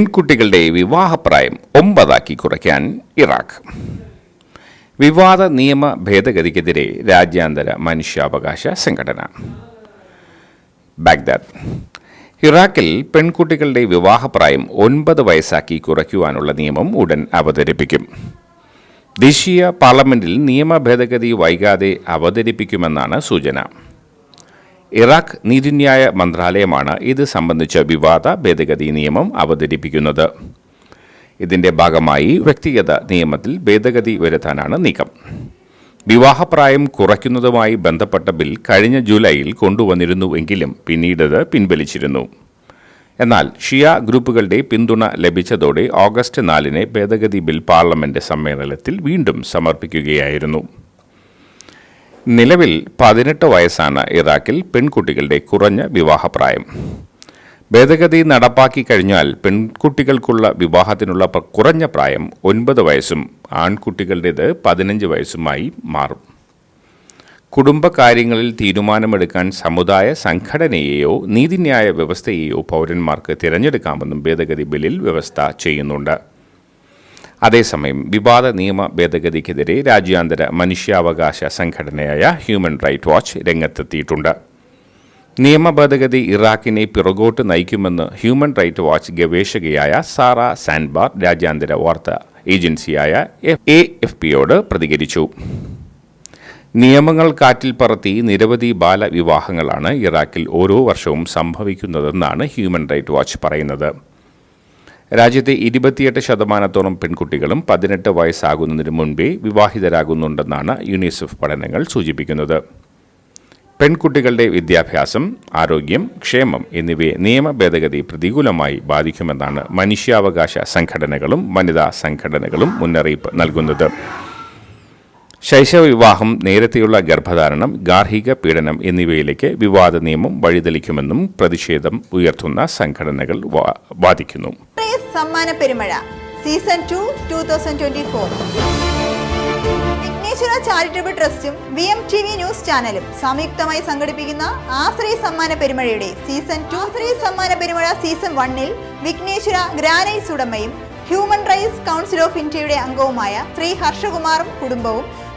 പെൺകുട്ടികളുടെ വിവാഹപ്രായം ഒമ്പതാക്കി കുറയ്ക്കാൻ ഇറാഖ്. വിവാദ നിയമ ഭേദഗതിക്കെതിരെ രാജ്യാന്തര മനുഷ്യാവകാശ സംഘടന. ബാഗ്ദാദ്. ഇറാഖിൽ പെൺകുട്ടികളുടെ വിവാഹപ്രായം ഒൻപത് വയസ്സാക്കി കുറയ്ക്കുവാനുള്ള നിയമം ഉടൻ അവതരിപ്പിക്കും. ദേശീയ പാർലമെന്റിൽ നിയമ ഭേദഗതി വൈകാതെ അവതരിപ്പിക്കുമെന്നാണ് സൂചന. ഇറാഖ് നീതിന്യായ മന്ത്രാലയമാണ് ഇത് സംബന്ധിച്ച വിവാദ ഭേദഗതി നിയമം അവതരിപ്പിക്കുന്നത്. ഇതിന്റെ ഭാഗമായി വ്യക്തിഗത നിയമത്തിൽ ഭേദഗതി വരുത്താനാണ് നീക്കം. വിവാഹപ്രായം കുറയ്ക്കുന്നതുമായി ബന്ധപ്പെട്ട ബിൽ കഴിഞ്ഞ ജൂലൈയിൽ കൊണ്ടുവന്നിരുന്നുവെങ്കിലും പിന്നീടത് പിൻവലിച്ചിരുന്നു. എന്നാൽ ഷിയ ഗ്രൂപ്പുകളുടെ പിന്തുണ ലഭിച്ചതോടെ ഓഗസ്റ്റ് നാലിന് ഭേദഗതി ബിൽ പാർലമെന്റ് സമ്മേളനത്തിൽ വീണ്ടും സമർപ്പിക്കുകയായിരുന്നു. നിലവിൽ പതിനെട്ട് വയസ്സാണ് ഇറാഖിൽ പെൺകുട്ടികളുടെ കുറഞ്ഞ വിവാഹപ്രായം. ഭേദഗതി നടപ്പാക്കി കഴിഞ്ഞാൽ പെൺകുട്ടികൾക്കുള്ള വിവാഹത്തിനുള്ള കുറഞ്ഞ പ്രായം ഒൻപത് വയസ്സും ആൺകുട്ടികളുടേത് പതിനഞ്ച് വയസ്സുമായി മാറും. കുടുംബകാര്യങ്ങളിൽ തീരുമാനമെടുക്കാൻ സമുദായ സംഘടനയെയോ നീതിന്യായ വ്യവസ്ഥയെയോ പൗരന്മാർക്ക് തിരഞ്ഞെടുക്കാമെന്നും ഭേദഗതി ബില്ലിൽ വ്യവസ്ഥ ചെയ്യുന്നുണ്ട്. അതേസമയം വിവാദ നിയമ ഭേദഗതിക്കെതിരെ രാജ്യാന്തര മനുഷ്യാവകാശ സംഘടനയായ ഹ്യൂമൻ റൈറ്റ് വാച്ച് രംഗത്തെത്തിയിട്ടുണ്ട്. നിയമ ഭേദഗതി ഇറാഖിനെ പിറകോട്ട് നയിക്കുമെന്ന് ഹ്യൂമൻ റൈറ്റ് വാച്ച് ഗവേഷകയായ സാറ സാൻബാർ രാജ്യാന്തര വാർത്താ ഏജൻസിയായ എ എഫ് പിയോട് പ്രതികരിച്ചു. നിയമങ്ങൾ കാറ്റിൽ പറത്തി നിരവധി ബാലവിവാഹങ്ങളാണ് ഇറാഖിൽ ഓരോ വർഷവും സംഭവിക്കുന്നതെന്നാണ് ഹ്യൂമൻ റൈറ്റ് വാച്ച് പറയുന്നത്. രാജ്യത്തെ ഇരുപത്തിയെട്ട് ശതമാനത്തോളം പെൺകുട്ടികളും പതിനെട്ട് വയസ്സാകുന്നതിന് മുൻപേ വിവാഹിതരാകുന്നുണ്ടെന്നാണ് യുനിസെഫ് പഠനങ്ങൾ സൂചിപ്പിക്കുന്നത്. പെൺകുട്ടികളുടെ വിദ്യാഭ്യാസം ആരോഗ്യം ക്ഷേമം എന്നിവയെ നിയമ ഭേദഗതി പ്രതികൂലമായി ബാധിക്കുമെന്നാണ് മനുഷ്യാവകാശ സംഘടനകളും വനിതാ സംഘടനകളും മുന്നറിയിപ്പ് നൽകുന്നത്. ശൈശവ വിവാഹം നേരത്തെയുള്ള ഗർഭധാരണം ഗാർഹിക പീഡനം എന്നിവയിലേക്ക് വിവാദ നിയമം വഴിതെളിക്കുമെന്നും പ്രതിഷേധം ഉയർത്തുന്ന സംഘടനകൾ വാദിക്കുന്നു. സമ്മാന പെരുമഴ season two two thousand twenty Vighneshwara charitable ട്രസ്റ്റും V M T V news ചാനലും സംയുക്തമായി സംഘടിപ്പിക്കുന്ന ആശ്രയ സമ്മാന പെരുമഴയുടെ സീസൺ ടു ആശ്രയ സമ്മാന പെരുമഴ സീസൺ വണ്ണിൽ വിഘ്നേശ്വര ഗ്രാനൈറ്റ്സ് ഉടമയും ഹ്യൂമൻ റൈറ്റ്സ് കൗൺസിൽ ഓഫ് ഇന്ത്യയുടെ അംഗവുമായ ശ്രീ ഹർഷകുമാറും കുടുംബവും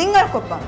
നിങ്ങൾക്കൊപ്പം